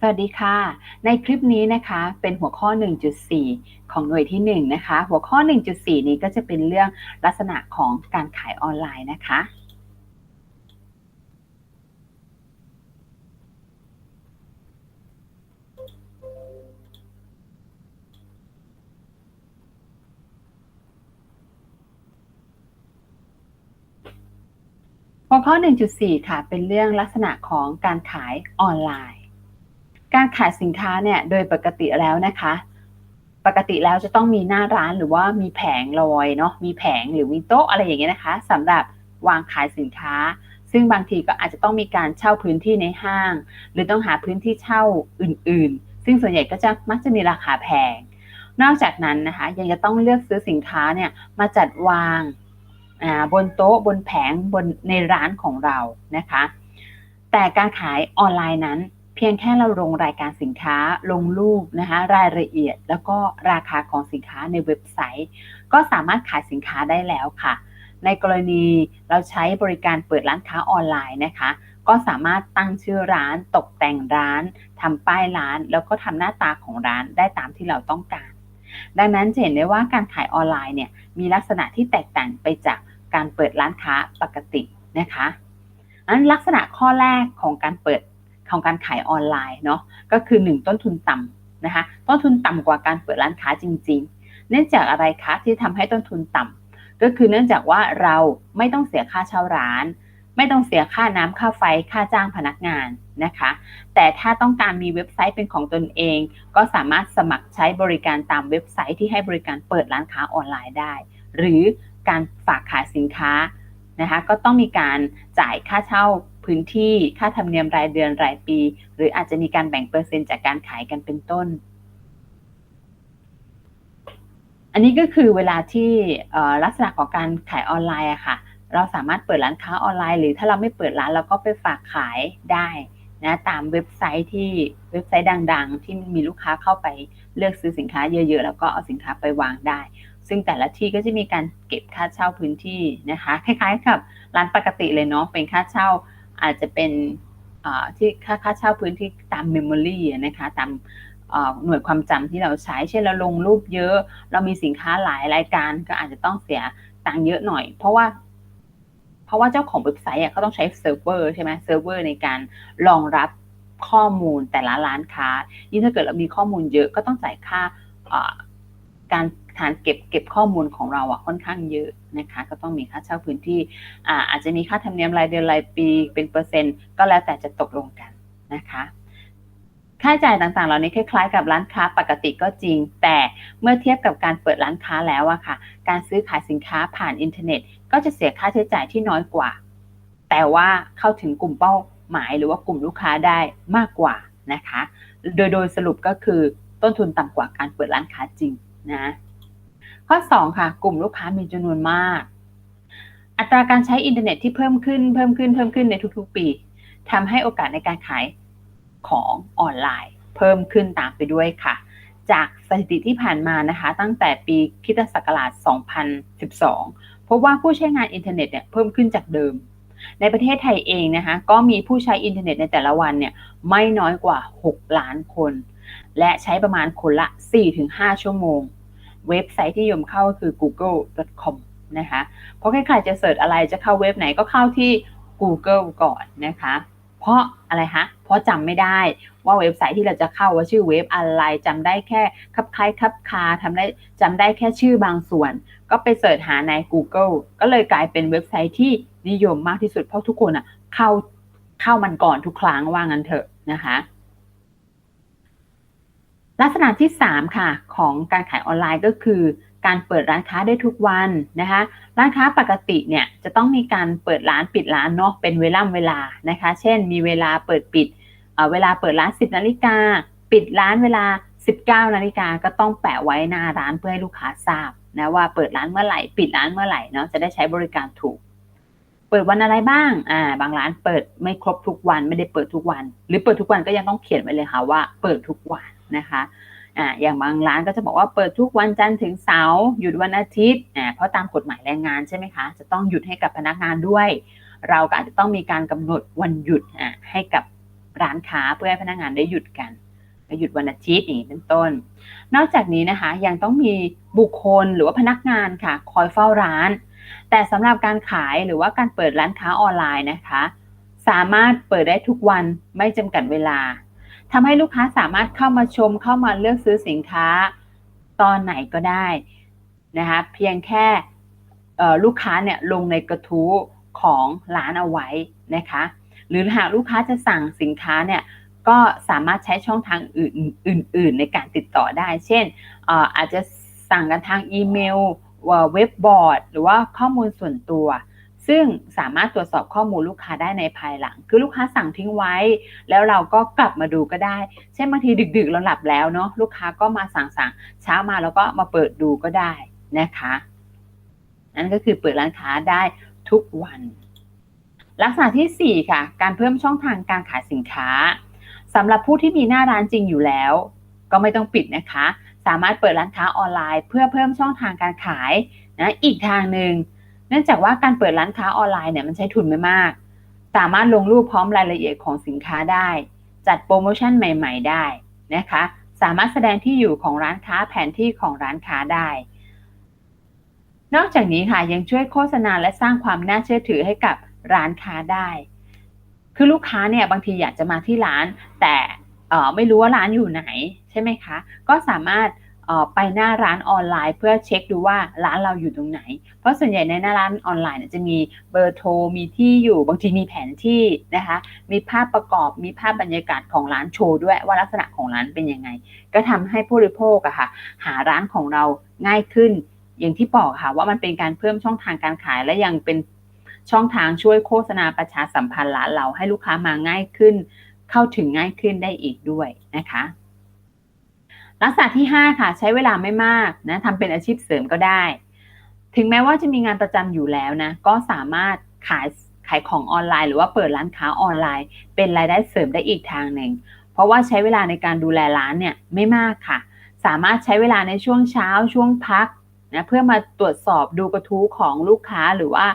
สวัสดีค่ะ ในคลิปนี้นะคะเป็นหัวข้อ 1.4 ของหน่วยที่ 1 นะคะ หัวข้อ 1.4 นี้ก็จะเป็นเรื่องลักษณะของการขายออนไลน์นะคะ หัวข้อ 1.4 ค่ะ เป็นเรื่องลักษณะของการขายออนไลน์ การขายสินค้าเนี่ยโดยปกติแล้วนะคะ ปกติแล้วจะต้องมีหน้าร้านหรือว่ามีแผงลอยเนาะมีแผงหรือมีโต๊ะอะไรอย่างเงี้ยนะคะสำหรับวางขายสินค้า ซึ่งบางทีก็อาจจะต้องมีการเช่าพื้นที่ในห้าง หรือต้องหาพื้นที่เช่าอื่น ๆ ซึ่งส่วนใหญ่ก็จะมักจะมีราคาแพงนอกจากนั้นนะคะยังจะต้องเลือกซื้อสินค้าเนี่ยมาจัดวางบนโต๊ะบนแผงบนในร้านของเรานะคะ แต่การขายออนไลน์นั้น เพียงแค่เราลงรายการสินค้าลงรูปนะคะรายละเอียด แล้วก็ราคาของสินค้าในเว็บไซต์ ก็สามารถขายสินค้าได้แล้วค่ะ ในกรณีเราใช้บริการเปิดร้านค้าออนไลน์นะคะ ก็สามารถตั้งชื่อร้าน ตกแต่งร้านทำป้ายร้าน แล้วก็ทำหน้าตาของร้านได้ตามที่เราต้องการ ดังนั้นจะเห็นได้ว่าการขายออนไลน์เนี่ยมีลักษณะที่แตกต่างไปจากการเปิดร้านค้าปกตินะคะอันลักษณะข้อแรกของการเปิด ของการขายออนไลน์เนาะก็คือ 1 ต้นทุนต่ำนะคะต้นทุนต่ำกว่าการเปิดร้านค้าจริง ๆ เนื่องจากอะไรคะที่ทำให้ต้นทุนต่ำก็คือเนื่องจากว่าเราไม่ต้องเสียค่าเช่าร้าน ไม่ต้องเสียค่าน้ำค่าไฟค่าจ้างพนักงานนะคะ แต่ถ้าต้องการมีเว็บไซต์เป็นของตนเอง ก็สามารถสมัครใช้บริการตามเว็บไซต์ที่ให้บริการเปิดร้านค้าออนไลน์ได้ หรือการฝากขายสินค้านะคะก็ต้องมีการจ่ายค่าเช่า พื้นที่ค่าธรรมเนียมรายเดือนรายปี หรืออาจจะมีการแบ่งเปอร์เซ็นต์จากการขายกันเป็นต้น อันนี้ก็คือเวลาที่ลักษณะของการขายออนไลน์อะค่ะ เราสามารถเปิดร้านค้าออนไลน์ หรือถ้าเราไม่เปิดร้านเราก็ไปฝากขายได้นะตามเว็บไซต์ที่เว็บไซต์ดัง ๆ ที่มีลูกค้าเข้าไปเลือกซื้อสินค้าเยอะ ๆ แล้วก็เอาสินค้าไปวางได้ ซึ่งแต่ละที่ก็จะมีการเก็บค่าเช่าพื้นที่นะคะ คล้ายๆกับร้านปกติเลยเนาะเป็นค่าเช่า อาจจะเป็นที่ค่าค่าเช่าพื้นที่ตามเมมโมรีนะคะตามหน่วยความจำที่เราใช้ เช่นเราลงรูปเยอะ เรามีสินค้าหลายรายการก็อาจจะต้องเสียตังค์เยอะหน่อย เพราะว่า เพราะว่าเจ้าของเว็บไซต์เขาต้องใช้เซิร์ฟเวอร์ใช่ไหมเซิร์ฟเวอร์ในการรองรับข้อมูลแต่ละร้านค้า ยิ่งถ้าเกิดเรามีข้อมูลเยอะก็ต้องจ่ายค่าการ ฐานเก็บเก็บข้อมูลของเราอะค่อนข้างเยอะนะคะ ก็ต้องมีค่าเช่าพื้นที่อาอาจจะมีค่าธรรมเนียมรายเดือนรายปีเป็นเปอร์เซ็นต์ ก็แล้วแต่จะตกลงกันนะคะค่าใช้จ่ายต่างๆ เหล่านี้คล้ายๆกับร้านค้าปกติก็จริง แต่เมื่อเทียบกับการเปิดร้านค้าแล้วอะค่ะ การซื้อขายสินค้าผ่านอินเทอร์เน็ต ก็จะเสียค่าใช้จ่ายที่น้อยกว่า แต่ว่าเข้าถึงกลุ่มเป้าหมายหรือว่ากลุ่มลูกค้าได้มากกว่านะคะ โดยโดยสรุปก็คือต้นทุนต่ำกว่าการเปิดร้านค้าจริงนะ ข้อ 2 ค่ะ กลุ่มลูกค้ามีจำนวนมาก อัตราการใช้อินเทอร์เน็ตที่เพิ่มขึ้นเพิ่มขึ้นเพิ่มขึ้นในทุกๆปีทำให้โอกาสในการขายของออนไลน์ เพิ่มขึ้นตามไปด้วยค่ะ จากสถิติที่ผ่านมานะคะ ตั้งแต่ปีคิตศักราช 2012 พบว่าผู้ใช้งานอินเทอร์เน็ตเนี่ยเพิ่มขึ้นจากเดิม ในประเทศไทยเองนะคะ ก็มีผู้ใช้อินเทอร์เน็ตในแต่ละวันเนี่ยไม่น้อยกว่า 6 ล้านคน และใช้ประมาณคนละ 4-5 ชั่วโมง เว็บไซต์ที่ยมเข้าคือ google.com นะคะเพราะใครๆจะเสิร์ชอะไรจะเข้าเว็บไหนก็เข้าที่ Google ก่อนนะคะ เพราะอะไรคะเพราะจำไม่ได้ว่าเว็บไซต์ที่เราจะเข้าว่าชื่อเว็บอะไรจำได้แค่คับคล้ายคับคาทำได้จำได้แค่ชื่อบางส่วน ก็ไปเสิร์ชหาใน Google ก็เลยกลายเป็นเว็บไซต์ที่นิยมมากที่สุดเพราะทุกคนอะเข้าเข้ามันก่อนทุกครั้งว่างั้นเถอะนะคะ ลักษณะที่ 3 ค่ะ ของการขายออนไลน์ก็คือ การเปิดร้านค้าได้ทุกวันนะคะร้านค้าปกติเนี่ยจะต้องมีการเปิดร้านปิดร้านเนาะเป็นเวลาเวลานะคะ เช่น มีเวลาเปิดปิดเวลาเปิดร้าน 10นาฬิกาปิดร้านเวลา 19นาฬิกาก็ต้องแปะไว้หน้าร้านเพื่อให้ลูกค้าทราบนะว่าเปิดร้านเมื่อไหร่ปิดร้านเมื่อไหร่เนาะจะได้ใช้บริการถูก เปิดวันอะไรบ้างอ่าบางร้านเปิดไม่ครบทุกวันไม่ได้เปิดทุกวัน หรือเปิดทุกวันก็ยังต้องเขียนไว้เลยค่ะว่าเปิดทุกวัน นะคะอ่าอย่างบางร้านก็จะบอกว่าเปิดทุกวันจันทร์ถึงเสาร์หยุดวันอาทิตย์อ่าเพราะตามกฎหมายแรงงานใช่ไหมคะจะต้องหยุดให้กับพนักงานด้วย เราก็อาจจะต้องมีการกำหนดวันหยุดอ่าให้กับร้านค้าเพื่อให้พนักงานได้หยุดกันหยุดวันอาทิตย์อย่างนี้เป็นต้น นอกจากนี้นะคะยังต้องมีบุคคลหรือว่าพนักงานค่ะ คอยเฝ้าร้าน แต่สำหรับการขายหรือว่าการเปิดร้านค้าออนไลน์นะคะ สามารถเปิดได้ทุกวันไม่จำกัดเวลา ทำให้ลูกค้าสามารถเข้ามาชมเข้ามาเลือกซื้อสินค้าตอนไหนก็ได้นะคะเพียงแค่ลูกค้าเนี่ยลงในกระทู้ของร้านเอาไว้นะคะหรือหากลูกค้าจะสั่งสินค้าเนี่ยก็สามารถใช้ช่องทางอื่น ๆ ในการติดต่อได้ เช่นอาจจะสั่งกันทางอีเมลเว็บบอร์ด หรือว่าข้อมูลส่วนตัว ซึ่งสามารถตรวจสอบข้อมูลลูกค้าได้ในภายหลัง คือลูกค้าสั่งทิ้งไว้ แล้วเราก็กลับมาดูก็ได้ เช่นบางทีดึกๆเราหลับแล้วเนาะลูกค้าก็มาสั่งสั่งเช้ามาแล้วก็มาเปิดดูก็ได้นะคะ นั่นก็คือเปิดร้านค้าได้ทุกวัน ลักษณะที่ 4 ค่ะ การเพิ่มช่องทางการขายสินค้าสำหรับผู้ที่มีหน้าร้านจริงอยู่แล้ว ก็ไม่ต้องปิดนะคะ สามารถเปิดร้านค้าออนไลน์ เพื่อเพิ่มช่องทางการขายนะอีกทางหนึ่ง เนื่องจากว่าการเปิดร้านค้าออนไลน์เนี่ยมันใช้ทุนไม่มาก สามารถลงรูปพร้อมรายละเอียดของสินค้าได้ จัดโปรโมชั่นใหม่ ๆ ได้นะคะ สามารถแสดงที่อยู่ของร้านค้าแผนที่ของร้านค้าได้ นอกจากนี้ค่ะยังช่วยโฆษณาและสร้างความน่าเชื่อถือให้กับร้านค้าได้ คือลูกค้าเนี่ยบางทีอยากจะมาที่ร้าน แต่ไม่รู้ว่าร้านอยู่ไหนใช่ไหมคะ ก็สามารถ ไปหน้าร้านออนไลน์ เพื่อเช็คดูว่าร้านเราอยู่ตรงไหน เพราะส่วนใหญ่ในหน้าร้านออนไลน์จะมีเบอร์โทรมีที่อยู่บางทีมีแผนที่นะคะ มีภาพประกอบมีภาพบรรยากาศของร้านโชว์ด้วยว่าลักษณะของร้านเป็นยังไง ก็ทำให้ผู้บริโภคอะค่ะ หาร้านของเราง่ายขึ้น อย่างที่บอกค่ะว่ามันเป็นการเพิ่มช่องทางการขายและยังเป็นช่องทางช่วยโฆษณาประชาสัมพันธ์ร้านเราให้ลูกค้ามาง่ายขึ้น เข้าถึงง่ายขึ้นได้อีกด้วยนะคะ ลักษณะที่ 5 ค่ะใช้เวลาไม่มากนะทำเป็นอาชีพเสริมก็ได้ ถึงแม้ว่าจะมีงานประจำอยู่แล้วนะก็สามารถขายขายของออนไลน์ หรือว่าเปิดร้านค้าออนไลน์ เป็นรายได้เสริมได้อีกทางหนึ่ง เพราะว่าใช้เวลาในการดูแลร้านเนี่ยไม่มากค่ะ สามารถใช้เวลาในช่วงเช้าช่วงพักนะเพื่อมาตรวจสอบดูกระทู้ของลูกค้าหรือว่า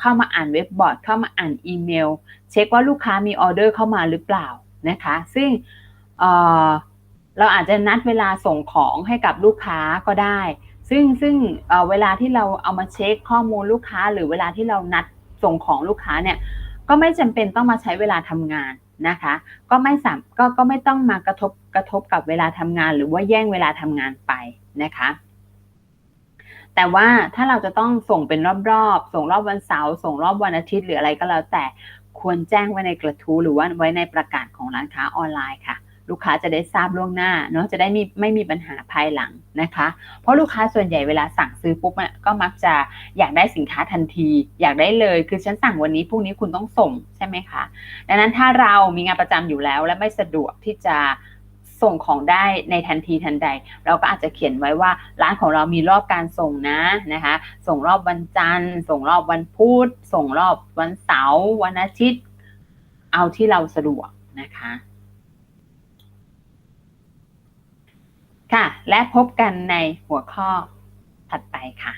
เข้ามาอ่านเว็บบอร์ดเข้ามาอ่านอีเมล เช็คว่าลูกค้ามีออเดอร์เข้ามาหรือเปล่านะคะ ซึ่ง เราอาจจะนัดเวลาส่งของให้กับลูกค้าก็ได้ ซึ่งซึ่งเวลาที่เราเอามาเช็คข้อมูลลูกค้า หรือเวลาที่เรานัดส่งของลูกค้าเนี่ยก็ไม่จำเป็นต้องมาใช้เวลาทำงานนะคะ ก็ไม่สามก็ก็ไม่ต้องมากระทบกระทบกับเวลาทำงาน หรือว่าแย่งเวลาทำงานไปนะคะ แต่ว่าถ้าเราจะต้องส่งเป็นรอบๆ ส่งรอบวันเสาร์ส่งรอบวันอาทิตย์หรืออะไรก็แล้วแต่ควรแจ้งไว้ในกระทู้หรือว่าไว้ในประกาศของร้านค้าออนไลน์ค่ะ ลูกค้าจะได้ทราบล่วงหน้าเนาะจะได้มีไม่มีปัญหาภายหลังนะคะ เพราะลูกค้าส่วนใหญ่เวลาสั่งซื้อปุ๊บก็มักจะอยากได้สินค้าทันที อยากได้เลยคือฉันสั่งวันนี้พรุ่งนี้คุณต้องส่งใช่ไหมคะ ดังนั้นถ้าเรามีงานประจำอยู่แล้ว และไม่สะดวกที่จะส่งของได้ในทันทีทันใด เราก็อาจจะเขียนไว้ว่าร้านของเรามีรอบการส่งนะนะคะ ส่งรอบวันจันทร์ ส่งรอบวันพุธส่งรอบวันเสาร์วันอาทิตย์ เอาที่เราสะดวกนะคะ ค่ะ และพบกันในหัวข้อถัดไปค่ะ